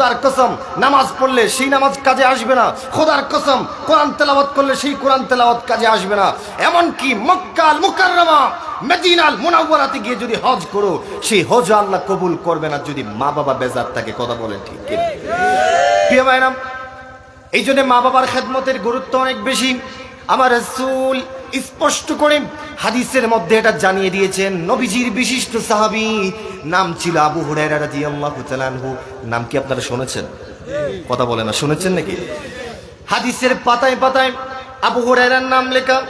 খোদার কসম, নামাজ পড়লে সেই নামাজ কাজে আসবে না। খোদার কসম, কোরআন তেলাওয়াত করলে সেই কোরআন তেলাওয়াত কাজে আসবে না। এমনকি মক্কাল মুকাররমা, মদিনাল মুনাওয়ারাতে গিয়ে যদি হজ করো, সেই হজ আল্লাহ কবুল করবে না যদি মা বাবা বেজার থাকে। কথা বলেন ঠিক প্রিয় ভাইরাম এই জন্য মা বাবার খেদমতের গুরুত্ব অনেক বেশি। আমার রসুল স্পষ্ট করে হাদিসের মধ্যে এটা জানিয়ে দিয়েছেন নবীজির বিশিষ্ট সাহাবি। নাম ছিল আবু হুরায়রা নাম কি আপনারা শুনেছেন? কথা বলে না, শুনেছেন নাকি? হাদিসের পাতায় পাতায় আবু হুরায়রার নাম লেখা।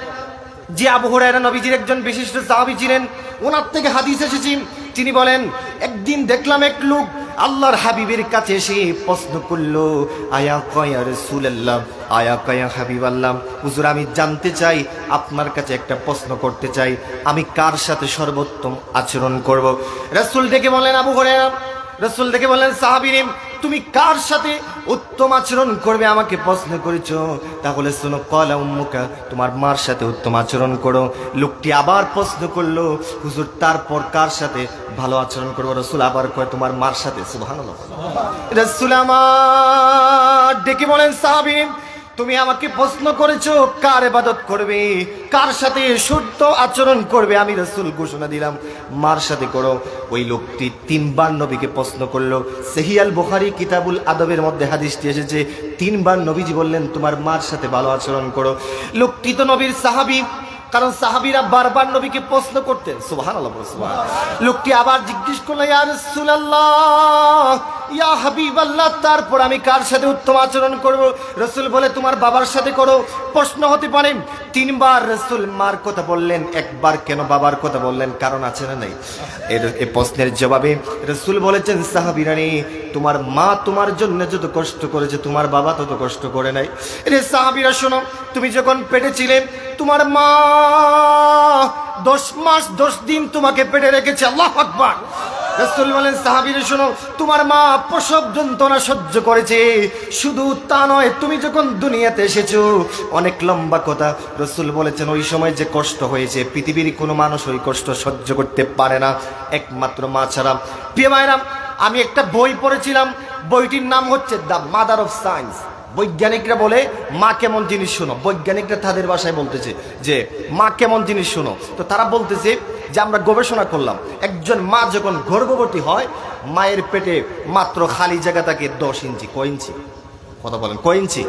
যে আবু হুরায়রা নবীজির একজন বিশিষ্ট সাহাবী ছিলেন, ওনার থেকে হাদিস এসেছি। তিনি বলেন, একদিন দেখলাম এক লোক আল্লাহর হাবিবের কাছে সে প্রশ্ন করল, আয়া কয়া রসুল আল্লাহ আয়া কয়া হাবিব আল্লাহ হুজুর আমি জানতে চাই, আপনার কাছে একটা প্রশ্ন করতে চাই, আমি কার সাথে সর্বোত্তম আচরণ করব? রসুল ডেকে বলেন, আবু হুরায়রা, রসুল দেখে বললেন সাহাবিরিম তুমি কার সাথে উত্তম আচরণ করবে আমাকে প্রশ্ন করেছ? তাহলে শোনো কলা উম্মুকা, তোমার মার সাথে উত্তম আচরণ করো। লোকটি আবার প্রশ্ন করল, হুজুর, তারপর কার সাথে ভালো আচরণ করব? রসুল আবার কয়, তোমার মার সাথে, সুবহানাল্লাহ। রসুল আমার ডেকে বলেন সাহাবিরিম তুমি আমাকে প্রশ্ন করেছ, কার এবাদত করবে? কার সাথে শুদ্ধ আচরণ করবে? আমি রসুল ঘোষণা দিলাম, মার সাথে করো। ওই লোকটি তিনবার নবীকে প্রশ্ন করল। সেহিয়াল বুখারি কিতাবুল আদবের মধ্যে হাদিসটি এসেছে, তিনবার নবীজি বললেন, তোমার মার সাথে ভালো আচরণ করো। লোকটি তো নবীর সাহাবি। কারণ সাহাবিরা বারবার নবীকে প্রশ্ন করতেন সুহান আল্লাহ লোকটি আবার জিজ্ঞেস করল, ইয়া তারপর আমি কার সাথে উত্তম আচরণ করব? রসুল বলে, তোমার বাবার সাথে করো। প্রশ্ন হতে পারে তিনবার রসুল মার কথা বললেন, একবার কেন বাবার কথা বললেন, কারণ আছে না নাই? এর এই প্রশ্নের জবাবে রসুল বলেছেন সাহাবিরানি তোমার মা তোমার জন্য যত কষ্ট করেছে, তোমার বাবা তত কষ্ট করে নাই। রে সাহাবিরা, শোনো, তুমি যখন পেটে ছিলে, তোমার মা দশ মাস দশ দিন তোমাকে পেটে রেখেছে, আল্লাহ আকবার। রসুল বলেন, সাহাবিরে, শোনো, তোমার মা প্রসব যন্ত্রণা সহ্য করেছে। শুধু তা নয়, তুমি যখন দুনিয়াতে এসেছ, অনেক লম্বা কথা রসুল বলেছেন, ওই সময় যে কষ্ট হয়েছে, পৃথিবীর কোনো মানুষ ওই কষ্ট সহ্য করতে পারে না। একমাত্র মা ছাড়া। প্রিয় মায়েরাম আমি একটা বই পড়েছিলাম, বইটির নাম হচ্ছে দ্য মাদার অফ সায়েন্স। বৈজ্ঞানিকরা বলে, মা কেমন জিনিস শোনো। বৈজ্ঞানিকরা তাদের ভাষায় বলতেছে যে, মা কেমন জিনিস শোনো। তো তারা বলতেছে যে, আমরা গবেষণা করলাম, একজন মা যখন গর্ভবতী হয়, মায়ের পেটে মাত্র খালি জায়গা থাকে দশ ইঞ্চি। ক ইঞ্চি? কথা বলেন কয় ইঞ্চি?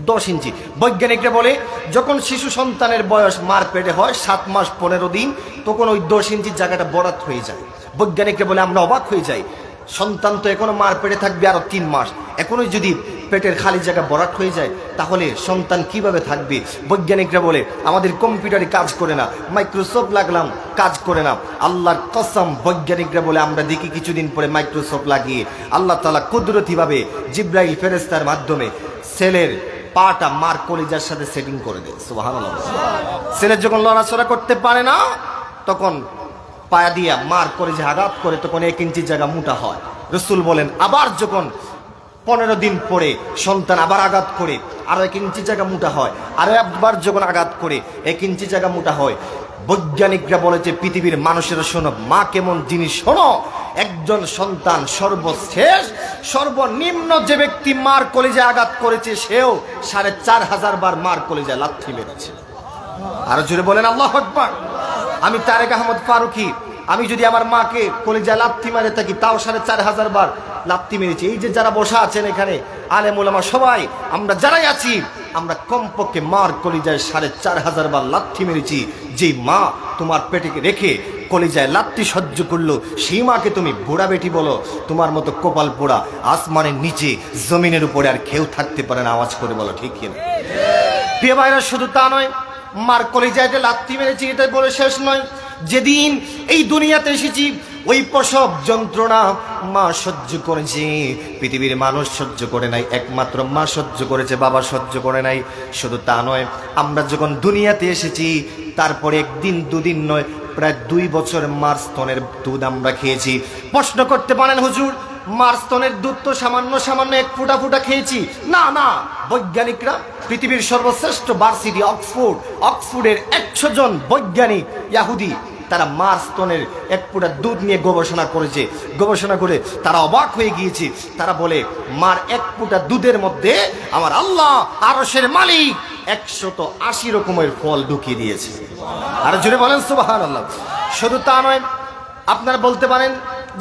দশ ইঞ্চি। বৈজ্ঞানিকরা বলে, যখন শিশু সন্তানের বয়স মার পেটে হয়, সাত মাস পনেরো দিন, তখন ওই দশ ইঞ্চির জায়গাটা বরাত হয়ে যায়। বৈজ্ঞানিকরা বলে, আমরা অবাক হয়ে যাই। সন্তান তো এখনও মার পেটে থাকবে আরও তিন মাস। এখনোই যদি পেটের খালি জায়গা বরাট হয়ে যায়, তাহলে সন্তান কীভাবে থাকবে? বৈজ্ঞানিকরা বলে, আমাদের কম্পিউটারে কাজ করে না, মাইক্রোসফট লাগলাম, কাজ করে না। আল্লাহর কসম, বৈজ্ঞানিকরা বলে, আমরা দেখি কিছুদিন পরে মাইক্রোসফট লাগিয়ে, আল্লাহ তালা কুদরতিভাবে জিব্রাইল ফেরেস্তার মাধ্যমে সেলের পাটা মার কলিজার সাথে সেটিং করে দেয়। সুবাহ ছেলের যখন লড়াচড়া করতে পারে না, তখন পায়া দিয়া মার করে যে আঘাত করে, তখন এক ইঞ্চি জায়গা মোটা হয়। রসুল বলেন, আবার যখন পনেরো দিন পরে সন্তান আবার আঘাত করে আরও এক ইঞ্চি জায়গা মোটা হয়, আরও একবার যখন আঘাত করে, এক ইঞ্চি জায়গা মোটা হয়। বৈজ্ঞানিকরা বলেছে পৃথিবীর মানুষেরা শোনো, মা কেমন জিনিস শোনো? একজন সন্তান সর্বশেষ, সর্বনিম্ন যে ব্যক্তি মার কলেজে আঘাত করেছে, সেও সাড়ে চার হাজার বার মার কলেজে লাথি মেরেছে। আরও জোরে বলেন, আল্লাহ আমি তারেক আহমদ ফারুকি আমি যদি আমার মাকে কলেজা লাত্তি মারে থাকি, তাও সাড়ে চার হাজার বার লাত্তি মেরেছি। এই যে যারা বসা আছেন এখানে আলে মোলামা সবাই, আমরা যারাই আছি, আমরা কমপক্ষে মার কলিজায় সাড়ে চার হাজার বার লাত্তি মেরেছি। যেই মা তোমার পেটে রেখে কলিজায় লাত্তি সহ্য করল, সেই মাকে তুমি বুড়া বেটি বলো। তোমার মতো কপাল পোড়া আসমানের নিচে জমিনের উপরে আর কেউ থাকতে পারে না, আওয়াজ করে বলো, ঠিক কিনা প্রিয় ভাইরা, শুধু তা নয়, মার কলিজায় যে লাত্তি মেরেছি এটা বলে শেষ নয়। যেদিন এই দুনিয়াতে এসেছি, ওই প্রসব যন্ত্রণা মা সহ্য করেছে। পৃথিবীর মানুষ সহ্য করে নাই, একমাত্র মা সহ্য করেছে, বাবা সহ্য করে নাই। শুধু তা নয়, আমরা যখন দুনিয়াতে এসেছি, তারপরে একদিন, দুদিন নয়, প্রায় দুই বছর মার স্তনের দুধ আমরা খেয়েছি। প্রশ্ন করতে পারেন হুজুর মার স্তনের দুধ তো সামান্য সামান্য এক ফুটা ফুটা খেয়েছি। না না, বৈজ্ঞানিকরা পৃথিবীর সর্বশ্রেষ্ঠ ভার্সিটি অক্সফোর্ড অক্সফোর্ডের একশো জন বৈজ্ঞানিক ইয়াহুদি তারা মার স্তনের এক ফুটা দুধ নিয়ে গবেষণা করেছে। গবেষণা করে তারা অবাক হয়ে গিয়েছে। তারা বলে, মার এক ফুটা দুধের মধ্যে আমার আল্লাহ আরশের মালিক একশত আশি রকমের ফল ঢুকিয়ে দিয়েছে। আর জুড়ে বলেন সুবাহান আল্লাহ শুধু তা নয়, আপনারা বলতে পারেন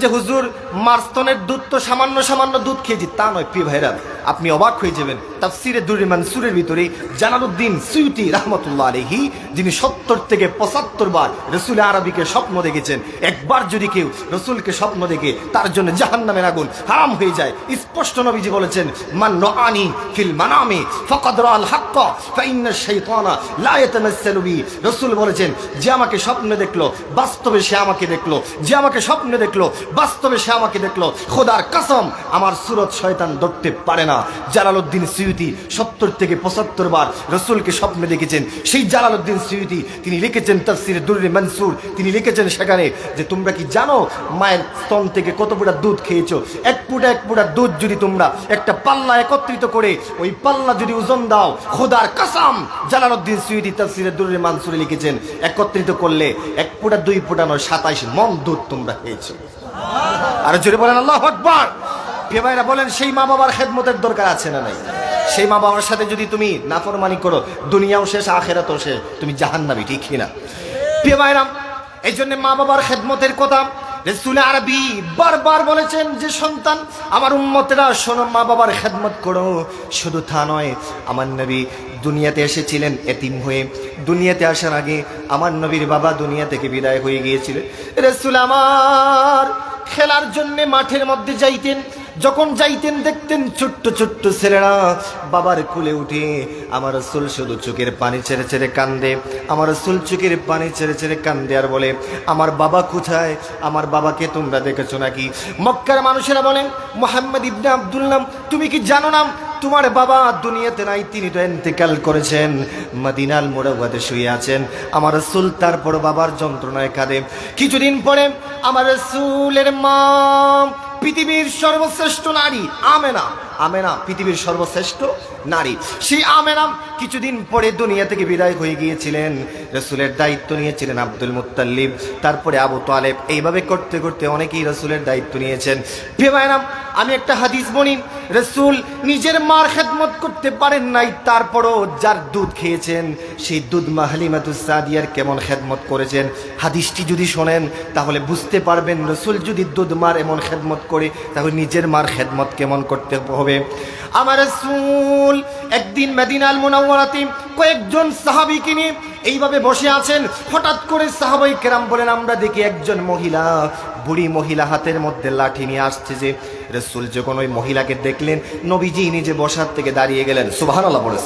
যে হুজুর মার্স্তনের দুধ তো সামান্য সামান্য দুধ খেয়েছি তা নয়, প্রিয় ভাইরা আপনি অবাক হয়ে যাবেন। তাফসিরে দুরিমান সুরের ভিতরে জালালউদ্দিন সুইতি রহমতুল্লাহ আলহি যিনি সত্তর থেকে পঁচাত্তর বার রসুল আরবিকে স্বপ্ন দেখেছেন। একবার যদি কেউ রসুলকে স্বপ্ন দেখে, তার জন্য জাহান নামের আগুন হারাম হয়ে যায়। স্পষ্ট নবীজি বলেছেন, মান আনি ফিল মানামে ফকদ আল হাক্কা, ফাইন্না শাইতানা লা ইয়াতামাসসালু বি। রসুল বলেছেন, যে আমাকে স্বপ্নে দেখল, বাস্তবে সে আমাকে দেখল। যে আমাকে স্বপ্নে দেখল, বাস্তবে সে আমাকে দেখল। খোদার কসম, আমার সুরত শয়তান ধরতে পারে না। জালালউদ্দিন সিউতি সত্তর থেকে পঁচাত্তর বার রসুলকে স্বপ্নে দেখেছেন। সেই জালালউদ্দিন সিউতি তিনি লিখেছেন তাফসিরে দুররে মনসুর, তিনি লিখেছেন সেখানে যে তোমরা কি জানো মায়ের স্তন থেকে কত ফুটা দুধ খেয়েছো? এক ফুটা এক ফুটা দুধ যদি তোমরা একটা পাল্লা একত্রিত করে ওই পাল্লা যদি ওজন দাও, খোদার কাসাম জালালউদ্দিন সুইদি তাফসিরে দুররে মানসুরে লিখেছেন, একত্রিত করলে এক ফুটা, দুই ফুটা নয়, সাতাইশ মন দুধ তোমরা খেয়েছো। আর জোরে বলেন, আল্লাহ আকবার। ভাইরা, বলেন সেই মা বাবার খেদমতের দরকার আছে না নাই? সেই মা বাবার সাথে যদি তুমি নাফরমানি করো, দুনিয়াও শেষ, আখেরাতও শেষ, তুমি জাহান্নাবি ঠিক না প্রিয় ভাইরা এই জন্য মা বাবার খেদমতের কথা রসুল আরবি বারবার বলেছেন যে, সন্তান, আমার উম্মতেরা শোনো, মা বাবার খেদমত করো। শুধু তা নয়, আমার নবী দুনিয়াতে এসেছিলেন এতিম হয়ে। দুনিয়াতে আসার আগে আমার নবীর বাবা দুনিয়া থেকে বিদায় হয়ে গিয়েছিলেন রসুল আমার খেলার জন্য মাঠের মধ্যে যাইতেন। যখন যাইতেন, দেখতেন ছোট্ট ছোট্ট ছেলেরা। বাবার কুলে উঠে আমার রসুল শুধু চোখের পানি ছেড়ে ছেড়ে কান্দে, আমার রসুল চোখের পানি ছেড়ে ছেড়ে কান্দে আর বলে, আমার বাবা কোথায়? আমার বাবাকে তোমরা দেখেছ নাকি? মক্কার মানুষেরা বলেন, মোহাম্মদ ইবনে আবদুল্লাম তুমি কি জানো না তোমার বাবা দুনিয়াতে নাই, তিনি তো এন্তেকাল করেছেন, মদিনাল মোড়াবাদে শুয়ে আছেন। আমার রসুল তারপর বাবার যন্ত্রণায় কাঁদে। কিছুদিন পরে আমার রসুলের মা পৃথিবীর সর্বশ্রেষ্ঠ নারী আমেনা। আমেনা পৃথিবীর সর্বশ্রেষ্ঠ নারী। সেই আমেনা কিছুদিন পরে দুনিয়া থেকে বিদায় হয়ে গিয়েছিলেন। রসুলের দায়িত্ব নিয়েছিলেন আব্দুল মুত্তাল্লিব তারপরে আবু তালেব। এইভাবে করতে করতে অনেকেই রসুলের দায়িত্ব নিয়েছেন। ভেবায়নাম আমি একটা হাদিস বনি রসুল নিজের মার খেদমত করতে পারেন নাই, তারপরও যার দুধ খেয়েছেন, সেই দুধ মাহালিমাতুসাদিয়ার কেমন খেদমত করেছেন? হাদিসটি যদি শোনেন, তাহলে বুঝতে পারবেন, রসুল যদি দুধ মার এমন খেদমত করে, তাহলে নিজের মার খেদমত কেমন করতে হবে? আমার সুল একদিন মেদিনাল মোনাওয়ারাতে কয়েকজন সাহাবিকে নিয়ে এইভাবে বসে আছেন। হঠাৎ করে সাহাবাই কেরাম বলেন, আমরা দেখি একজন মহিলা, বুড়ি মহিলা হাতের মধ্যে লাঠি নিয়ে আসছে যে রসুল যখন ওই মহিলাকে দেখলেন, নবীজি নিজে বসার থেকে দাঁড়িয়ে গেলেন। সুবাহ আল্লাহ বলে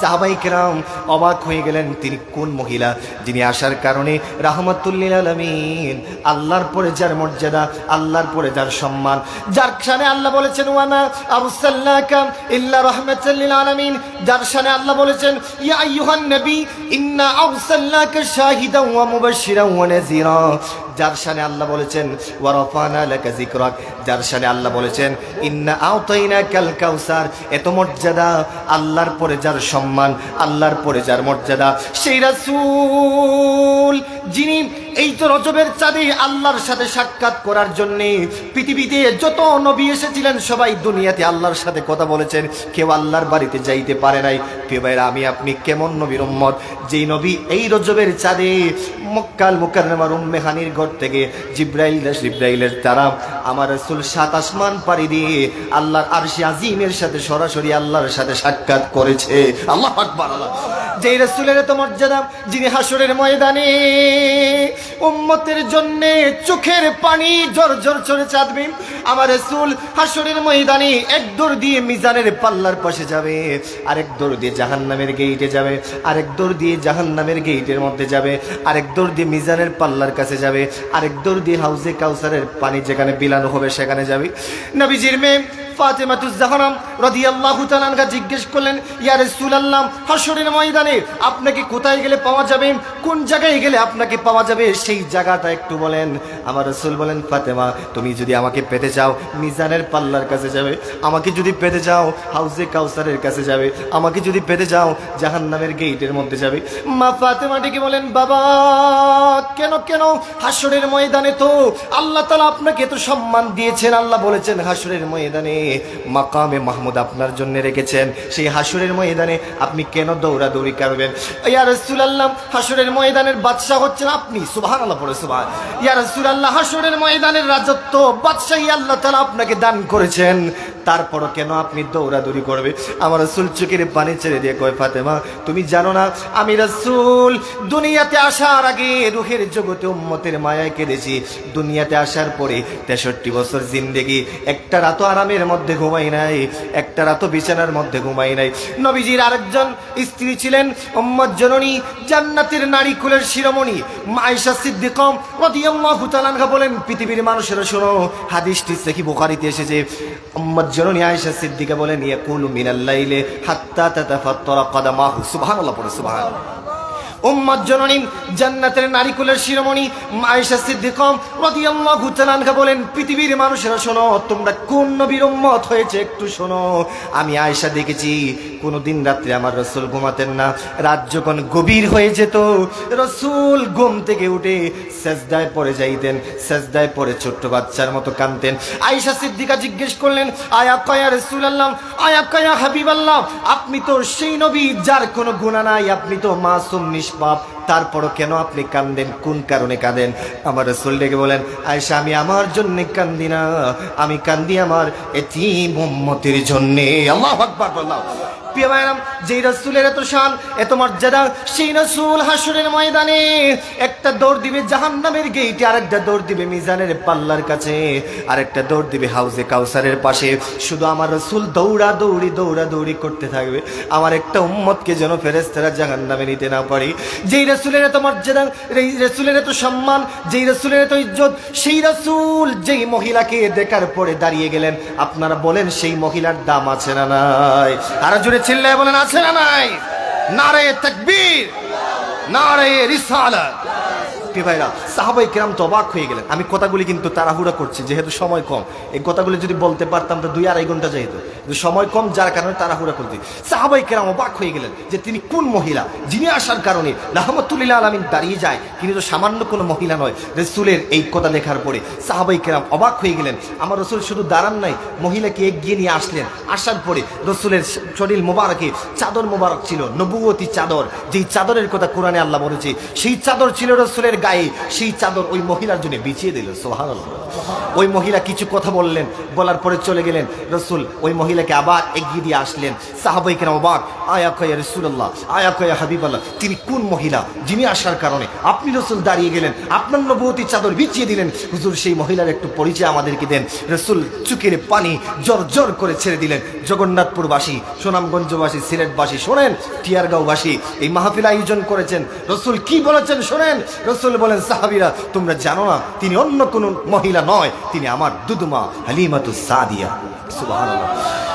সাহাবাই কেরাম অবাক হয়ে গেলেন, তিনি কোন মহিলা? যিনি আসার কারণে রাহমাতুল্লিল আলমিন, আল্লাহর পরে যার মর্যাদা, আল্লাহর পরে যার সম্মান। যার সানে আল্লাহ বলেছেন ওয়ানা আবুসাল্লাকা ইল্লা রহমাতুল্লিল আলমিন। যার সানে আল্লাহ বলেছেন, ইয়া আইয়ুহান নবী, ইন্না আরসালনাকা শাহিদান ওয়া মুবাশশিরান ওয়া নাযীরা। যার শানে আল্লাহ বলেছেন ওয়ারফানা লাকা যিকরাক। যার শানে আল্লাহ বলেছেন, ইন্না আওতাইনা কাল কাউসার। এত মর্যাদা, আল্লাহর পরে যার সম্মান, আল্লাহর পরে যার মর্যাদা। সেই রাসূল যিনি এই তো রজবের চাঁদে আল্লাহর সাথে সাক্ষাৎ করার জন্য পৃথিবীতে যত নবী এসেছিলেন, সবাই দুনিয়াতে আল্লাহর সাথে কথা বলেছেন। কেউ আল্লাহর বাড়িতে যাইতে পারে নাই। প্রিয় ভাইরা আমি আপনি কেমন নবীর উম্মত? যেই নবী এই রজবের চাঁদে মক্কাল মুকাররমার উম্মে হানির ঘর থেকে জিব্রাইল জিব্রাইলের তারা আমার রসুল সাত আসমান পাড়ি দিয়ে আল্লাহর আরশি আজিমের সাথে সরাসরি আল্লাহর সাথে সাক্ষাৎ করেছে। আল্লাহ আকবার, আল্লাহ যেই রসুলের তো মর্যাদা, যিনি হাসরের ময়দানে উম্মতের জন্য চোখের পানি জর জর চড়ে চাঁদবে আমার রসুল হাসরের ময়দানে এক দৌড় দিয়ে মিজানের পাল্লার পাশে যাবে, আরেক দৌড় দিয়ে জাহান্নামের গেইটে যাবে, আরেক দৌড় দিয়ে জাহান্নামের গেইটের মধ্যে যাবে, আরেক দৌড় দিয়ে মিজানের পাল্লার কাছে যাবে, আরেক দৌড় দিয়ে হাউজে কাউসারের পানি যেখানে বিলানো হবে সেখানে যাবে। নবীজির মেয়ে জিজ্ঞেস করলেন ময়দানে আপনাকে কোথায় গেলে পাওয়া যাবে? কোন জায়গায় গেলে আপনাকে পাওয়া যাবে? সেই জায়গাটা একটু বলেন। আমার বলেন, ফাতেমা, তুমি যদি আমাকে পেতে চাও, মিজানের পাল্লার কাছে যাবে। আমাকে যদি পেতে চাও, হাউজে কাউসারের কাছে যাবে। আমাকে যদি পেতে চাও, জাহান্নামের গেইটের মধ্যে যাবে। মা ফাতেমা ডেকে বলেন, বাবা, কেন কেন? হাসরের ময়দানে তো আল্লাহ তালা আপনাকে তো সম্মান দিয়েছেন। আল্লাহ বলেছেন হাসরের ময়দানে মাকামে মাহমুদ আপনার জন্য রেখেছেন। সেই হাসুরের ময়দানে আপনি কেন দৌড়াদৌড়ি করবেন? ইয়া রাসূলুল্লাহ হাসুরের ময়দানের বাদশাহ হচ্ছেন আপনি। সুবহানাল্লাহ, পড়ে সুবহান। ইয়া রাসূলুল্লাহ হাসুরের ময়দানের রাজত্ব, বাদশাহী আল্লাহ তাআলা আপনাকে দান করেছেন। তারপরও কেন আপনি দৌড়াদৌড়ি করবে? আমার রসুল চোখের পানি ছেড়ে দিয়ে কয়, ফাতেমা, তুমি জানো না, আমি রসুল। দুনিয়াতে আসার আগে রুহের জগতে উম্মতের মায়ায় কেঁদেছি। দুনিয়াতে আসার পরে তেষট্টি বছর জিন্দেগি। একটা রাতও আরামের মধ্যে ঘুমাই নাই, একটা রাতও বিছানার মধ্যে ঘুমাই নাই। নবীজির আরেকজন স্ত্রী ছিলেন, উম্মত জননী, জান্নাতের নারী কুলের শিরোমণি। মাইশা সিদ্দিকম রাদিয়াল্লাহু তাআলা আনহা বলেন, পৃথিবীর মানুষেরা শোনো, হাদিসটি সহি বুখারীতে এসেছে। উম্মত জননী আয়েশা সিদ্দিকা বলেন ইয়াকুলু মিনাল লাইলে হাত্তা তাতাফাত্তারা কদামাহু। সুবহানাল্লাহ পড়ে সুবহানাল্লাহ। উম্মত জননী, জান্নাতের নারীকুলের শিরোমণি মায়েশা সিদ্দিকম রাদিয়াল্লাহু তাআলা বলেন, পৃথিবীর মানুষেরা শোনো, তোমরা কোন নবীর উম্মত হয়েছে একটু শোনো। আমি আয়েশা দেখেছি কোনো দিন রাত্রে আমার রসুল ঘুমাতেন না, রাত যখন গভীর হয়ে যেত, রসুল ঘুম থেকে উঠে সেজদায় পড়ে যাইতেন, সেজদায় পড়ে ছোট্ট বাচ্চার মতো কাঁদতেন। আয়েশা সিদ্দিকা জিজ্ঞেস করলেন, আয়া কয়া রসুল আল্লাহ আয়া কয়া হাবিব আল্লাহ আপনি তো সেই নবী যার কোনো গুণা নাই, আপনি তো মাসুম নিষ্পাপ তারপরও কেন আপনি কান্দেন? কোন কারণে কাঁদেন? আমার রসুল ডেকে বলেন আয়সা আমি আমার জন্য কান্দি না। আমি কান্দি আমার এটি মোম্মতির জন্যে। আল্লাহ প্রিয় যেই রসুলের এত শান, এত মর্যাদা, সেই রসুল হাসুরের ময়দানে একটা দৌড় দিবে জাহান্নামের গেইটে আরেকটা দৌড় দিবে মিজানের পাল্লার কাছে, আরেকটা দৌড় দিবে হাউজে কাউসারের পাশে। শুধু আমার রসুল দৌড়া দৌড়ি দৌড়া দৌড়ি করতে থাকবে। আমার একটা উম্মতকে যেন ফেরেস্তারা নিতে না পারি। যেই রসুলের এত মর্যাদা এই রসুলের এত সম্মান, যেই রসুলের এত ইজ্জত, সেই রসুল যেই মহিলাকে দেখার পরে দাঁড়িয়ে গেলেন, আপনারা বলেন সেই মহিলার দাম আছে না নাই? আরও জুড়ে চিল্লায় বলেন আছে না নাই? নারে তকবীর নারে রিসালাত। প্রিয় ভাইরা, সাহাবাই কিরাম তো অবাক হয়ে গেলেন। আমি কথাগুলি কিন্তু তাড়াহুড়া করছি, যেহেতু সময় কম। এই কথাগুলি যদি বলতে পারতাম তো দুই আড়াই ঘণ্টা যেহেতু। সময় কম, যার কারণে তাড়াহুড়া করছি। সাহাবাই কিরাম অবাক হয়ে গেলেন যে তিনি কোন মহিলা? যিনি আসার কারণে রহমতুল্লাহ আলমিন দাঁড়িয়ে যায়, তিনি তো সামান্য কোনো মহিলা নয়, রসুলের এই কথা দেখার পরে। সাহাবাই কিরাম অবাক হয়ে গেলেন, আমার রসুল শুধু দাঁড়ান নাই, মহিলাকে এগিয়ে নিয়ে আসলেন। আসার পরে রসুলের শরীর মোবারকে, চাদর মোবারক ছিল নবুয়তী চাদর। যেই চাদরের কথা কোরআনে আল্লাহ বলেছে, সেই চাদর ছিল রসুলের গায়ে সেই চাদর ওই মহিলার জন্য বিছিয়ে দিল সোহান ওই মহিলা কিছু কথা বললেন, বলার পরে চলে গেলেন। রসুল ওই মহিলাকে আবার এগিয়ে দিয়ে আসলেন। সাহাবাই কেন অবাক, আয়া কয়া রসুল্লাহ আয়া কয়া হাবিবাল্লাহ, তিনি কোন মহিলা? যিনি আসার কারণে আপনি রসুল দাঁড়িয়ে গেলেন, আপনার নবতী চাদর বিছিয়ে দিলেন। হুজুর, সেই মহিলার একটু পরিচয় আমাদেরকে দেন। রসুল চুকের পানি জর জর করে ছেড়ে দিলেন। জগন্নাথপুরবাসী, সুনামগঞ্জবাসী, সিলেটবাসী, শোনেন, টিয়ারগাঁওবাসী, এই মাহফিল আয়োজন করেছেন। রসুল কি বলেছেন শোনেন? রসুল বলেন, সাহাবিরা, তোমরা জানো না, তিনি অন্য কোনো মহিলা নয়, তিনি আমার দুদুমা হালিমাতু সাদিয়া। সুবহানাল্লাহ।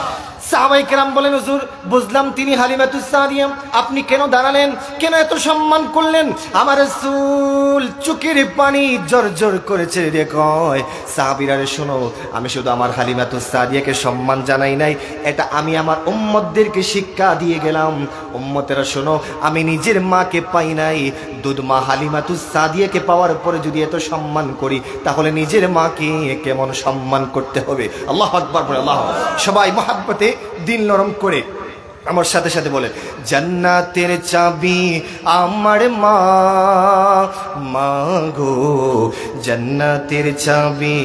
সাহাবাই কেরাম বলেন, হুজুর, বুঝলাম তিনি হালিমাতুস সাদিয়া আপনি কেন দাঁড়ালেন? কেন এত সম্মান করলেন? আমার রাসূল চুকের পানি জর জর করেছে রে কয়। সাহাবীরা রে, শোনো, আমি শুধু আমার হালিমাতুস সাদিয়াকে সম্মান জানাই নাই, এটা আমি আমার উম্মতদেরকে শিক্ষা দিয়ে গেলাম। উম্মতেরা, শোনো, আমি নিজের মাকে পাই নাই। দুধ মা হালিমাতুস সাদিয়াকে পাওয়ার পরে যদি এত সম্মান করি, তাহলে নিজের মাকে কেমন সম্মান করতে হবে? আল্লাহ আকবার আল্লাহ সবাই মহাব্বতে দিল নরম করে। আমার সাথে সাথে বলে, জান্নাতের চাবি আমার মা মা গো, জান্নাতের চাবি।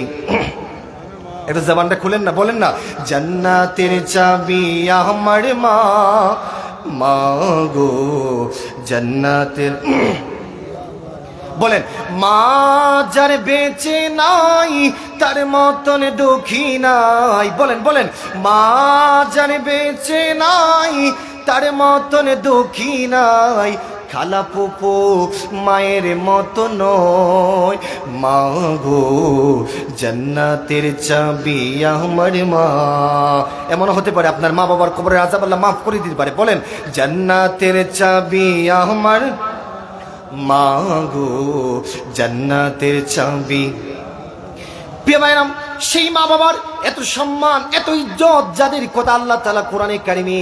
এটা জবানটা খুলেন না, বলেন না, জান্নাতের চাবি আমার মা মা গো, জান্নাতের বলেন, মা যার বেঁচে নাই, তার মতন দুঃখী নাই। বলেন বলেন, মা যার বেঁচে নাই, তার মতন দুঃখী নাই। খালা পুপু মায়ের মতো নয়। মা গো, জান্নাতের চাবি আমার মা। এমন হতে পারে আপনার মা বাবার কবরের আজাব আল্লাহ মাফ করে দিতে পারে। বলেন, জান্নাতের চাবি আমার মা গো জান্নাতের চাবি। প্রিয় ভাইরাম সেই মা বাবার এত সম্মান, এত ইজ্জত যাদের কথা আল্লাহ তালা কোরআনে কারিমে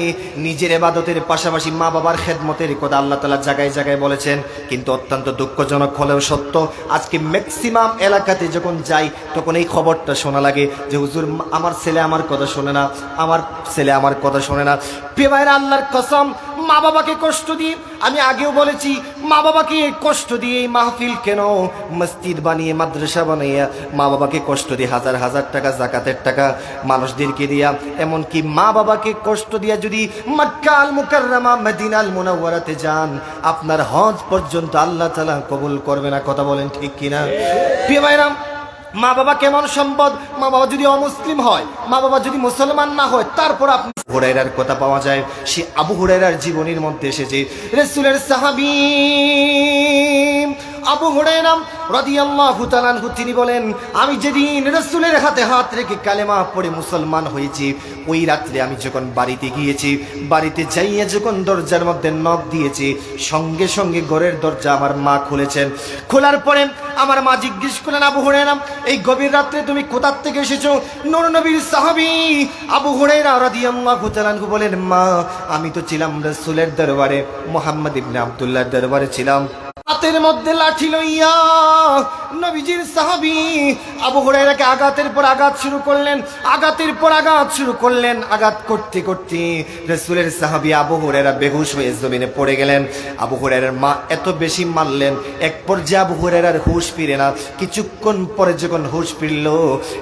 নিজের এবাদতের পাশাপাশি মা বাবার খেদমতের কথা আল্লাহ তালা জায়গায় জায়গায় বলেছেন, কিন্তু অত্যন্ত দুঃখজনক হলেও সত্য, আজকে ম্যাক্সিমাম এলাকাতে যখন যাই, তখন এই খবরটা শোনা লাগে যে হুজুর, আমার ছেলে আমার কথা শোনে না, আমার ছেলে আমার কথা শোনে না। প্রিয় ভাইরা আল্লাহর কসম মা বাবাকে কষ্ট দিয়ে, আমি আগেও বলেছি মা বাবাকে কষ্ট দিয়ে এই মাহফিল কেন? মসজিদ বানিয়ে, মাদ্রাসা বানিয়ে মা বাবাকে কষ্ট দিয়ে, হাজার হাজার টাকা, জাকাতের টাকা মানুষদেরকে দিয়া। এমনকি মা বাবাকে কষ্ট দিয়া যদি মক্কাল মুকাররামা মদিনাল মুনাওয়ারাতে যান, আপনার হজ পর্যন্ত আল্লাহ তাআলা কবুল করবে না, কথা বলেন ঠিক কিনা? প্রিয় ভাইরাম মা বাবা কেমন সম্পদ? মা বাবা যদি অমুসলিম হয়, মা বাবা যদি মুসলমান না হয়, তারপর আপনি হুরাইরার কথা পাওয়া যায়। সে আবু হুরাইরার জীবনীর মধ্যে এসেছে, রেসুলের সাহাবী আবু হুরাইরাম রাদিয়াল্লাহু তাআলা আনহু, তিনি বলেন, আমি যেদিন রসুলের হাতে হাত রেখে কালেমা পড়ে মুসলমান হয়েছি, ওই রাত্রে আমি যখন বাড়িতে গিয়েছি, বাড়িতে যাইয়া যখন দরজার মধ্যে নখ দিয়েছি, সঙ্গে সঙ্গে ঘরের দরজা আমার মা খুলেছেন। খোলার পরে আমার মা জিজ্ঞেস করলেন, আবু হুরাইরাম এই গভীর রাত্রে তুমি কোথার থেকে এসেছ? নবীর সাহাবী আবু হুরাইরা রাদিয়াল্লাহু তাআলা আনহু বলেন, মা, আমি তো ছিলাম রাসূলের দরবারে, মোহাম্মদ ইবনে আব্দুল্লাহর দরবারে ছিলাম। হাতের মধ্যে লাঠি লইয়া নবীজির সাহাবী আবু হুরাইরাকে আঘাতের পর আঘাত শুরু করলেন, আঘাতের পর আঘাত শুরু করলেন, আঘাত করতে করতে রাসূলের সাহাবী আবু হুরাইরা বেহুশ হয়ে জমিনে পড়ে গেলেন। আবু হুরাইরার মা এত বেশি মারলেন, এক পর্যায়ে আবু হুরাইরার হুঁশ ফিরে না। কিছুক্ষণ পরে যখন হুঁশ ফিরল,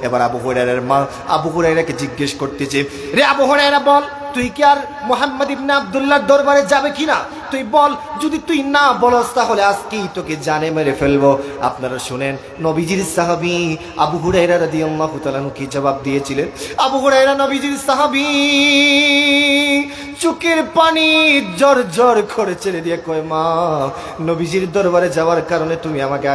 এবার আবু হুরাইরার মা আবু হুরাইরাকে জিজ্ঞেস করতেছে, রে আবু হুরাইরা বল। তুই কি আর মোহাম্মদ ইবনে আব্দুল্লাহর দরবারে যাবে কিনা? তুই বল, যদি তুই না বলস, তাহলে আজকেই তোকে জানে মেরে ফেলব। আপনারা শুনেন, নবীজির সাহাবী আবু হুরাইরা রাদিয়াল্লাহু তাআলা কি জবাব দিয়েছিলেন? আবু হুরাইরা নবীজির সাহাবী, চোখের পানি জর জর করে ছেড়ে দিয়ে কয়, মা, নবীজির দরবারে যাওয়ার কারণে তুমি আমাকে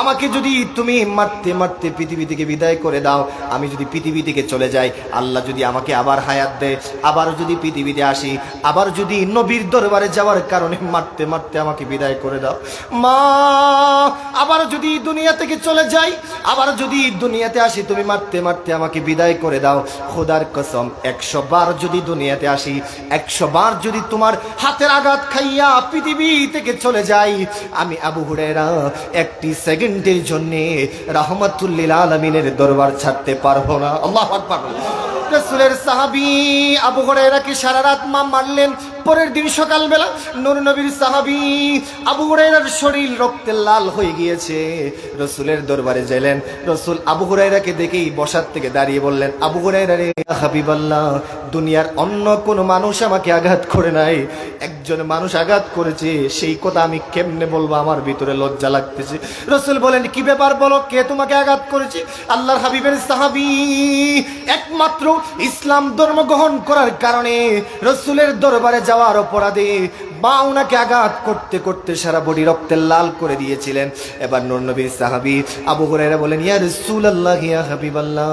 আমাকে যদি তুমি মারতে মারতে পৃথিবী থেকে বিদায় করে দাও, আমি যদি পৃথিবী থেকে চলে যাই, আল্লাহ যদি আমাকে আবার হায়াত দেয়, আবার যদি পৃথিবীতে আসি, আবার যদি নবীর দরবারে যাওয়ার কারণে মারতে মারতে আমাকে বিদায় করে দাও। মা, আবার যদি দুনিয়া থেকে চলে যাই, আবার যদি দুনিয়াতে আসি, তুমি মারতে মারতে আমাকে বিদায় করে দাও। খোদার কসম, একশো বার যদি দুনিয়াতে আসি, একশো বার যদি তোমার হাতের আঘাত খাইয়া পৃথিবী থেকে চলে যাই, আমি আবু হুরেরা একটি সেকেন্ডের জন্যে রহমতুল্লিল আলমিনের দরবার ছাড়তে পারব না। আল্লাহ আকবার। রসুলের সাহাবি আবু হুরায়রাকে সারা রাত মা মারলেন? পরের দিন সকালবেলা নুর নবীর সাহাবি আবু হরাইরার শরীর রক্তে লাল হয়ে গিয়েছে। রসুলের দরবারে গেলেন রসুল আবু হরাইরাকে দেখেই বসার থেকে দাঁড়িয়ে বললেন, আবু হরাইরা রে হাবিবাল্লাহ দুনিয়ার অন্য কোনো মানুষ আমাকে আঘাত করে নাই। একজন মানুষ আঘাত করেছে, সেই কথা আমি কেমনে বলব? আমার ভিতরে লজ্জা লাগতেছে। রসুল বলেন, কি ব্যাপার বলো? কে তোমাকে আঘাত করেছে? আল্লাহর হাবিবের সাহাবি একমাত্র ইসলাম ধর্ম গ্রহণ করার কারণে রসুলের দরবারে যাওয়ার অপরাধে বা ওনাকে আঘাত করতে করতে সারা বডি রক্তে লাল করে দিয়েছিলেন। এবার নবীর সাহাবি আবু হুরায়রা বলেন, ইয়া রসুল আল্লাহ ইয়া হাবিব আল্লাহ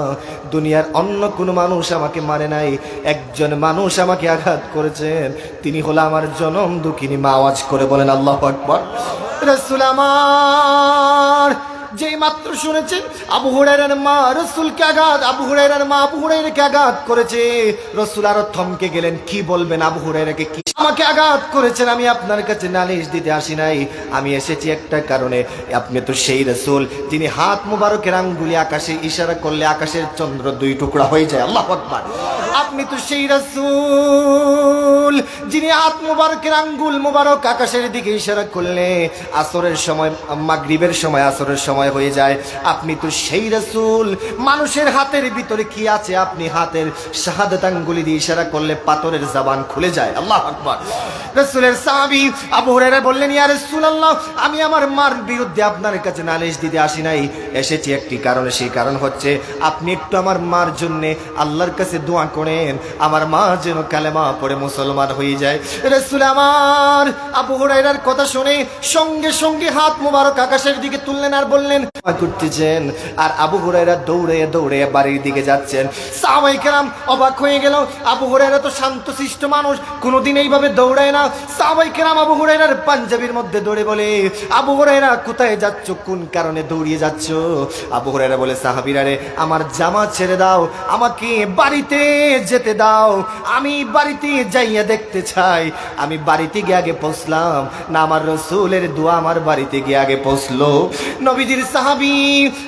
দুনিয়ার অন্য কোনো মানুষ আমাকে মারে নাই। একজন মানুষ আমাকে আঘাত করেছেন। তিনি হলো আমার জনম দুঃখিনী, মা আওয়াজ করে বলেন, আল্লাহ আকবর। রাসূল আমার যেই মাত্র শুনেছেন আবু হুরাইরার মা রসুলকে আঘাত, আবু হুরাইরার মা আবু হুরাইরাকে আঘাত করেছে। রসুল আরও থমকে গেলেন, কি বলবেন আবু হুরাইরাকে কি আমাকে আঘাত করেছেন? আমি আপনার কাছে নালিশ দিতে আসি নাই। আমি এসেছি একটা কারণে, আপনি তো সেই রসুল যিনি হাত মুবারকের আঙ্গুলি আকাশে ইশারা করলে আকাশের চন্দ্র দুই টুকরা হয়ে যায়। আল্লাহ আকবার। আপনি তো সেই রসুল, যিনি হাত মুবারকের আঙ্গুল মুবারক আকাশের দিকে ইশারা করলে, আসরের সময়, মাগরিবের সময়, আসরের সময় হয়ে যায়। আপনি তো সেই রসুল। মানুষের হাতের ভিতরে কি আছে? আপনি হাতের শাহাদাত আঙ্গুলি দিয়ে ইশারা করলে পাথরের জবান খুলে যায়। আল্লাহ আকবার। রসুলের সাহাবী আবু হুরায়রা বললেন, ইয়া রাসূলুল্লাহ, আমি আমার মার বিরুদ্ধে আপনার কাছে নালিশ দিতে আসি নাই। এসেছি একটি কারণে, সেই কারণ হচ্ছে আপনি একটু আমার মার জন্য আল্লাহর কাছে দোয়া করেন। আমার মা যেন কালেমা পড়ে মুসলমান হয়ে যায়। রসুল আমার আবু হুরাইরার কথা শুনে সঙ্গে সঙ্গে হাত মুবারক আকাশের দিকে তুললেন আর বললেন "দোয়া করতেছেন। আর আবু হুরাইরা দৌড়ে দৌড়ে বাড়ির দিকে যাচ্ছেন। কেরাম অবাক হয়ে গেল। আবু হুরাইরা তো মানুষ, কোনোদিন এইভাবে দৌড়ায় না। কেরাম আবু হুরাইরার পাঞ্জাবির মধ্যে দৌড়ে বলে, আবু হুরাইরা কোথায় যাচ্ছ? কোন কারণে দৌড়িয়ে যাচ্ছ? আবু হুরাইরা বলে, সাহাবিরা রে, আমার জামা ছেড়ে দাও, আমাকে বাড়িতে যেতে দাও। আমি বাড়িতে যাইয়া দেখতে চাই। আমি বাড়িতে গিয়ে আগে পৌঁছলাম। না, আমার রসুলের দোয়া আমার বাড়িতে গিয়ে আগে পৌঁছলো। নবীজির সাহাবি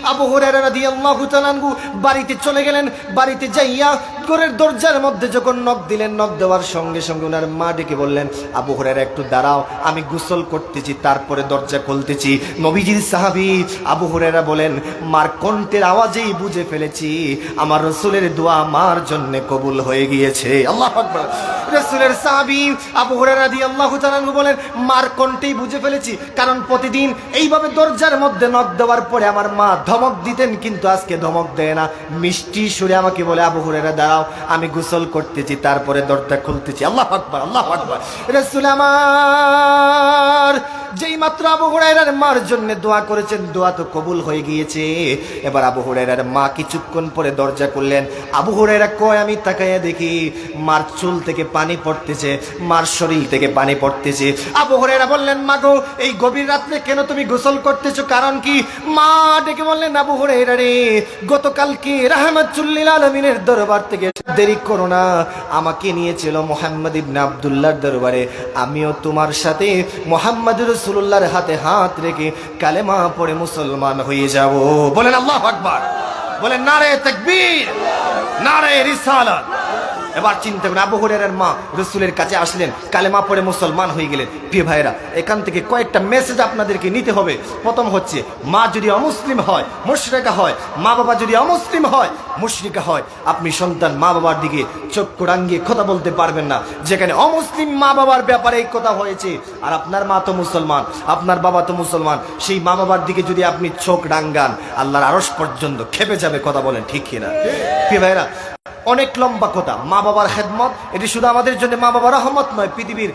আবু হুরায়রা রাদিয়াল্লাহু তাআলা বাড়িতে চলে গেলেন বাড়িতে যাইয়া ঘরের দরজার মধ্যে যখন নখ দিলেন, নখ দেওয়ার সঙ্গে সঙ্গে ওনার মা ডেকে বললেন, আবু হুরায়রা, একটু দাঁড়াও, আমি গোসল করতেছি, তারপরে দরজা খুলতেছি। নবীজির সাহাবি আবু হুরায়রা বলেন, মার কণ্ঠের আওয়াজেই বুঝে ফেলেছি, আমার রসুলের দোয়া আমার জন্য কবুল হয়ে গিয়েছে। আল্লাহ রসুলের সাহাবি আবু হুরায়রা রাদিয়াল্লাহু আল্লাহ বলেন, মার কণ্ঠেই বুঝে ফেলেছি, কারণ প্রতিদিন এইভাবে দরজার মধ্যে নখ দেওয়ার পরে আমার মা ধমক দিতেন, কিন্তু আজকে ধমক দেয় না। মিষ্টি সুরে আমাকে বলে, আবু হুরায়রা দাঁড়াও আমি গোসল করতেছি তারপরে দরজা খুলতেছি। আল্লাহ আকবার আল্লাহ আকবার। রসুল আমার যেই মাত্র আবু হুরায়রার মার জন্য দোয়া করেছেন, দোয়া তো কবুল হয়ে গিয়েছে। এবার আবু হুরায়রার মা কিছুক্ষণ পরে দরজা করলেন আবু হুরায়রা কয়, আমি তাকাইয়া দেখি, মার চুল থেকে পানি পড়তেছে, মার শরীর থেকে পানি পড়তেছে। আবু হুরায়রা বললেন মা গো এই গভীর রাত্রে কেন তুমি গোসল করতেছো? কারণ কি? মা ডেকে বললেন, আবু হুরায়রা রে, গতকালকে রাহমাতুল্লিল আলমিনের দরবার থেকে দেরি করো না। আমাকে নিয়েছিল মোহাম্মদ ইবনে আবদুল্লাহর দরবারে। আমিও তোমার সাথে মোহাম্মদ রসুল্লাহর হাতে হাত রেখে কালেমা পড়ে মুসলমান হয়ে যাব। বলেন আল্লাহ আকবার। বলেন নারে তকবীর, নারে রিসালাত। এবার চিন্তা করুন আবু হুরায়রার মা রসুলের কাছে আসলেন। কালেমা পড়ে মুসলমান হয়ে গেলেন। প্রিয় ভাইরা এখান থেকে কয়েকটা মেসেজ আপনাদেরকে নিতে হবে। প্রথম হচ্ছে, মা যদি অমুসলিম হয়, মুশরিকা হয় মা বাবা যদি অমুসলিম হয়, মুশরিকা হয়। আপনি সন্তান মা বাবার দিকে চক্ষু রাঙ্গিয়ে কথা বলতে পারবেন না। যেখানে অমুসলিম মা বাবার ব্যাপারে এই কথা হয়েছে। আর আপনার মা তো মুসলমান, আপনার বাবা তো মুসলমান। সেই মা বাবার দিকে যদি আপনি চোখ রাঙ্গান আল্লাহর আরস পর্যন্ত খেপে যাবে কথা বলেন ঠিক কিনা? প্রিয় ভাইরা অনেক লম্বা কথা। মা বাবার খেদমত, এটি শুধু আমাদের জন্য মা বাবার রহমত নয়, পৃথিবীর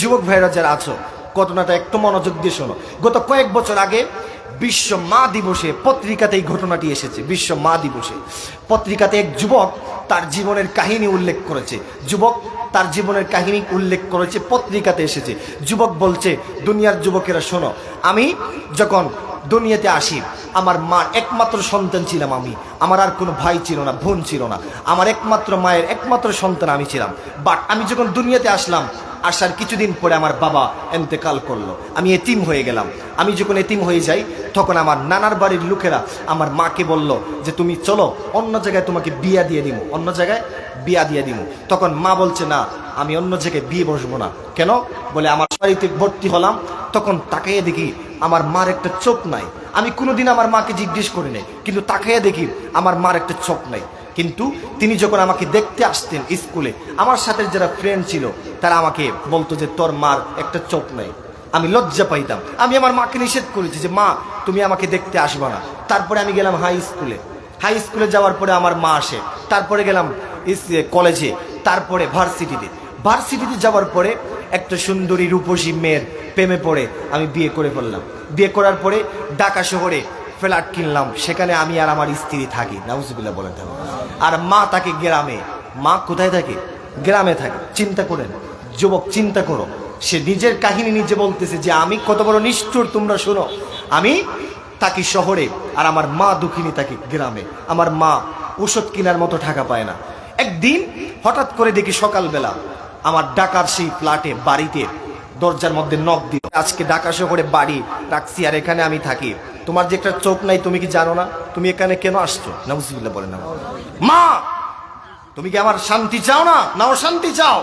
যুবক ভাইরা যারা আছো, ঘটনাটা একটু মনোযোগ দিয়ে শোনো। গত কয়েক বছর আগে বিশ্ব মা দিবসে পত্রিকাতে এই ঘটনাটি এসেছে, বিশ্ব মা দিবসে। পত্রিকাতে এক যুবক তার জীবনের কাহিনী উল্লেখ করেছে। যুবক তার জীবনের কাহিনী উল্লেখ করেছে, পত্রিকাতে এসেছে। যুবক বলছে, দুনিয়ার যুবকেরা, শোনো, আমি যখন দুনিয়াতে আসি, আমার মা একমাত্র সন্তান ছিলাম আমি। আমার আর কোনো ভাই ছিল না, বোন ছিল না। আমার একমাত্র মায়ের একমাত্র সন্তান আমি ছিলাম। বাট আমি যখন দুনিয়াতে আসলাম আসার কিছুদিন পরে আমার বাবা এন্তেকাল করল। আমি এতিম হয়ে গেলাম। আমি যখন এতিম হয়ে যাই, তখন আমার নানার বাড়ির লোকেরা আমার মাকে বলল যে, তুমি চলো, অন্য জায়গায় তোমাকে বিয়া দিয়ে দিব অন্য জায়গায় বিয়া দিয়ে দিব তখন মা বলছে, না, আমি অন্য জায়গায় বিয়ে বসবো না। কেন? বলে, আমার বাড়িতে ভর্তি হলাম। তখন তাকাইয়ে দেখি, আমার মার একটা চোখ নাই। আমি কোনোদিন আমার মাকে জিজ্ঞেস করি নাই কিন্তু তাকাইয়া দেখি, আমার মার একটা চোখ নাই। কিন্তু তিনি যখন আমাকে দেখতে আসতেন স্কুলে, আমার সাথে যারা ফ্রেন্ড ছিল, তারা আমাকে বলতো যে, তোর মার একটা চোখ নাই। আমি লজ্জা পাইতাম। আমি আমার মাকে নিষেধ করেছি যে, মা, তুমি আমাকে দেখতে আসবা না। তারপরে আমি গেলাম হাই স্কুলে হাই স্কুলে যাওয়ার পরে আমার মা আসে। তারপরে গেলাম কলেজে তারপরে ভার্সিটিতে ভার্সিটিতে যাওয়ার পরে একটা সুন্দরী রূপসী মেয়ের প্রেমে পড়ে আমি বিয়ে করে ফেললাম। বিয়ে করার পরে ঢাকা শহরে ফ্ল্যাট কিনলাম। সেখানে আমি আর আমার স্ত্রী থাকি। নাউজুবিল্লাহ বলেন আর মা তাকে গ্রামে, মা কোথায় থাকে? গ্রামে থাকে। চিন্তা করেন, যুবক, চিন্তা করো। সে নিজের কাহিনী নিজে বলতেছে যে, আমি কত বড় নিষ্ঠুর, তোমরা শোনো। আমি তাকে শহরে আর আমার মা দুঃখিনী তাকে গ্রামে। আমার মা ওষুধ কেনার মতো টাকা পায় না। একদিন হঠাৎ করে দেখি সকালবেলা আমার ডাকার সেই ফ্ল্যাটে, বাড়িতে দরজার মধ্যে নখ দিল। আজকে ঢাকা শহরে বাড়ি রাখছি আর এখানে আমি থাকি। তোমার যে একটা চোখ নাই, তুমি কি জানো না? তুমি এখানে কেন আসছো? নাউজুবিল্লাহ বলে না। মা! তুমি কি আমার শান্তি চাও না? না, অশান্তি চাও।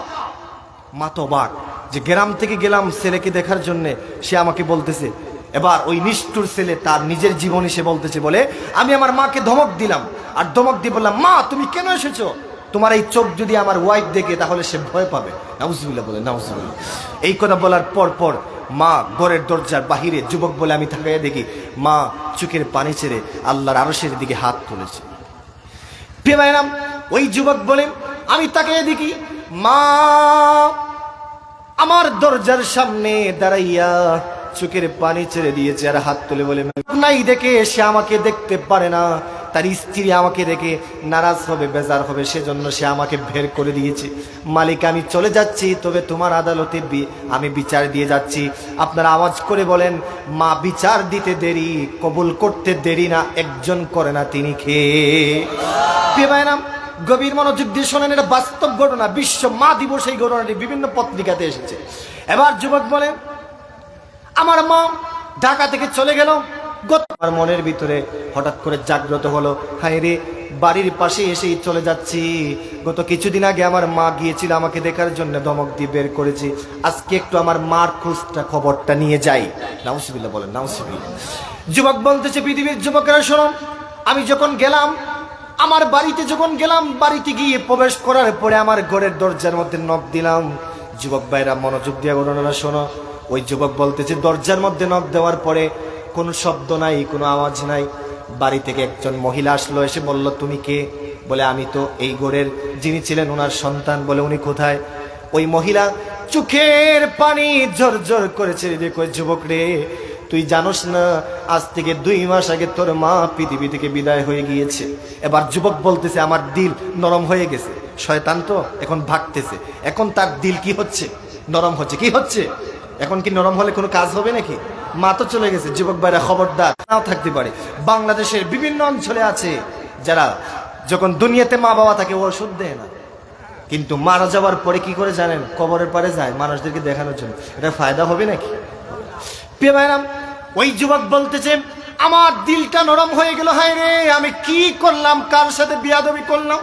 মা তো অবাক যে গ্রাম থেকে গেলাম ছেলেকে দেখার জন্য, সে আমাকে বলতেছে, এবার ওই নিষ্ঠুর ছেলে তার নিজের জীবনে সে বলতেছে বলে, আমি আমার মাকে ধমক দিলাম। আর ধমক দিয়ে বললাম, মা, তুমি কেন এসেছ? তোমার এই চোখ যদি আমার ওয়াইফ দেখে, তাহলে সে ভয় পাবে। নাউজুবিল্লাহ বলে নাউজুবিল্লাহ। এই কথা বলার পর পর মা ঘরের দরজার বাহিরে যুবক বলে আমি তাকাইয়া দেখি, মা চোখের পানি ছেড়ে আল্লাহর আরশের দিকে হাত তুলেছে। ভাইরাম ওই যুবক বলে আমি তাকে দেখি, মা আমার দরজার সামনে দাঁড়াইয়া চোখের পানি ছেড়ে দিয়েছে আর হাত তুলে বলে, নাই দেখে সে আমাকে দেখতে পারে না। তার স্ত্রী আমাকে দেখে নারাজ হবে, বেজার হবে, সেজন্য সে আমাকে বের করে দিয়েছে। মালিক, আমি চলে যাচ্ছি, তবে তোমার আদালতে আমি বিচার দিয়ে যাচ্ছি। আপনারা আওয়াজ করে বলেন, মা, বিচার দিতে দেরি, কবুল করতে দেরি না, একজন করে না তিনি খেয়ে। নাম গভীর মনোযোগ দিয়ে শোনেন, এটা বাস্তব ঘটনা, বিশ্ব মা দিবস এই ঘটনাটি বিভিন্ন পত্রিকাতে এসেছে। এবার যুবক বলে, আমার মা ঢাকা থেকে চলে গেল গত আমার মনের ভিতরে হঠাৎ করে জাগ্রত হলো। হায় রে, বাড়ির পাশে এসেই চলে যাচ্ছি। গত কিছুদিন আগে আমার মা গিয়েছিল আমাকে দেখার জন্য ধমক দিয়ে বের করেছি। আজকে একটু আমার মার খোঁজটা, খবরটা নিয়ে যাই। নাউসিবিল্লা বলেন নাউসিবিল্লা যুবক বলতেছে, পৃথিবীর যুবকেরা, শোনো, আমি যখন গেলাম, আমার বাড়িতে যখন গেলাম, বাড়িতে গিয়ে প্রবেশ করার পরে আমার ঘরের দরজার মধ্যে নখ দিলাম। যুবক ভাইরা মনোযোগ দিয়ে ঘটনাটা শোনো। ওই যুবক বলতেছে, দরজার মধ্যে নখ দেওয়ার পরে কোনো শব্দ নাই, কোনো আওয়াজ নাই। বাড়ি থেকে একজন মহিলা আসলো, এসে বলল, তুমি কে? বলে, আমি তো এই গোড়ের যিনি ছিলেন ওনার সন্তান। বলে, উনি কোথায়? ওই মহিলা চোখের পানি ঝরঝর করেছে। দেখো যুবক রে, তুই জানোস না, আজ থেকে দুই মাস আগে তোর মা পৃথিবী থেকে বিদায় হয়ে গিয়েছে। এবার যুবক বলতেছে, আমার দিল নরম হয়ে গেছে। শয়তান তো এখন ভাগতেছে। এখন তার দিল কি হচ্ছে? নরম হচ্ছে। কি হচ্ছে? এখন কি নরম হলে কোনো কাজ হবে নাকি? মা তো চলে গেছে, যুবক ভাইরা খবরদার, নাও থাকতে পারে। বাংলাদেশের বিভিন্ন অঞ্চলে আছে যারা যখন দুনিয়াতে মা বাবা থাকে ওষুধ দেয় না। কিন্তু মারা যাওয়ার পরে কি করে জানেন? কবরের পারে যায় মানুষদেরকে দেখানোর জন্য। এটা ফায়দা হবে নাকি? প্রিয় ভাইরাম ওই যুবক বলতেছে, আমার দিলটা নরম হয়ে গেল, হায় রে, আমি কি করলাম? কার সাথে বিয়াদবি করলাম?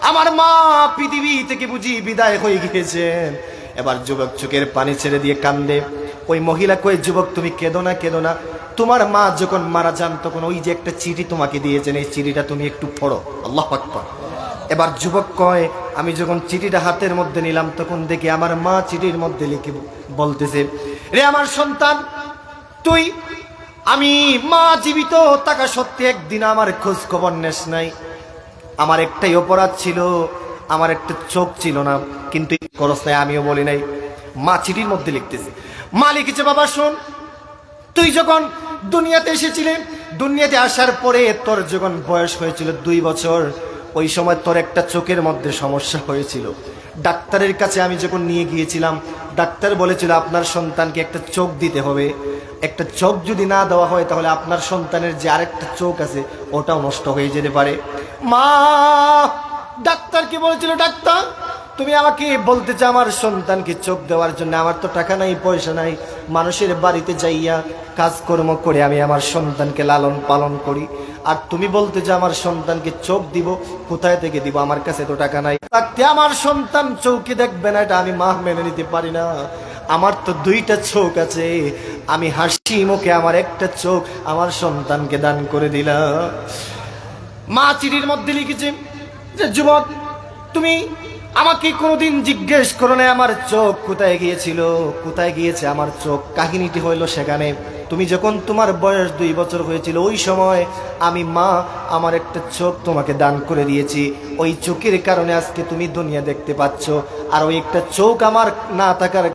আমার মা পৃথিবী থেকে বুঝি বিদায় হয়ে গিয়েছেন। এবার যুবক চোখের পানি ছেড়ে দিয়ে কান্দে। ওই মহিলা কই যুবক, তুমি কেঁদো না কেঁদো না। তোমার মা যখন মারা যান, তখন ওই যে একটা চিঠি তোমাকে দিয়েছেন, এই চিঠিটা তুমি একটু পড়ো। আল্লাহ আকবার। এবার যুবক কয়, আমি যখন চিঠিটা হাতের মধ্যে নিলাম, তখন দেখি আমার মা চিঠির মধ্যে লিখে বলতেছে, রে আমার সন্তান, তুই, আমি মা জীবিত, থাকা সত্যি একদিন আমার খোঁজ খবর নেস নাই। আমার একটাই অপরাধ ছিল, আমার একটা চোখ ছিল না, কিন্তু খরচ নাই আমিও বলি নাই। মা চিঠির মধ্যে লিখতেছে মা লিখেছে বাবা, শোন। তুই যখন দুনিয়াতে এসেছিলে, দুনিয়াতে আসার পরে তোর যখন বয়স হয়েছিল দুই বছর, ওই সময় তোর একটা চোখের মধ্যে সমস্যা হয়েছিল। ডাক্তারের কাছে আমি যখন নিয়ে গিয়েছিলাম, ডাক্তার বলেছিল আপনার সন্তানকে একটা চোখ দিতে হবে। একটা চোখ যদি না দেওয়া হয়, তাহলে আপনার সন্তানের যে আরেকটা চোখ আছে, ওটাও নষ্ট হয়ে যেতে পারে। মা, ডাক্তার কি বলেছিল, ডাক্তার? তুমি আমাকে বলতে চাও আমার সন্তানকে চোখ দেওয়ার জন্য, আমার তো টাকা নাই, পয়সা নাই। মানুষের বাড়িতে যাইয়া কাজকর্ম করে আমি আমার সন্তানকে লালন পালন করি। আর তুমি বলতে যে আমার সন্তানকে চোখ দিব, কোথায় থেকে দিব? আমার কাছে তো টাকা নাই। থাকতে আমার সন্তান চৌকি দেখবে না, এটা আমি মা মেনে নিতে পারি না। আমার তো দুইটা চোখ আছে, আমি হাসি মুখে আমার একটা চোখ আমার সন্তানকে দান করে দিলাম। মা চিঠির মধ্যে লিখেছে যে, যুবক, তুমি আমাকে কোনোদিন জিজ্ঞেস করো না আমার চোখ কোথায় গিয়েছিল? কোথায় গিয়েছে আমার চোখ? কাহিনীটি হইল সেখানে, তুমি যখন তোমার বয়স দুই বছর হয়েছিল, ওই সময় আমি মা আমার একটা চোখ তোমাকে দান করে দিয়েছি। ওই চোখের কারণে আজকে তুমি দুনিয়া দেখতে পাচ্ছ, আর ওই একটা চোখ আমার না থাকার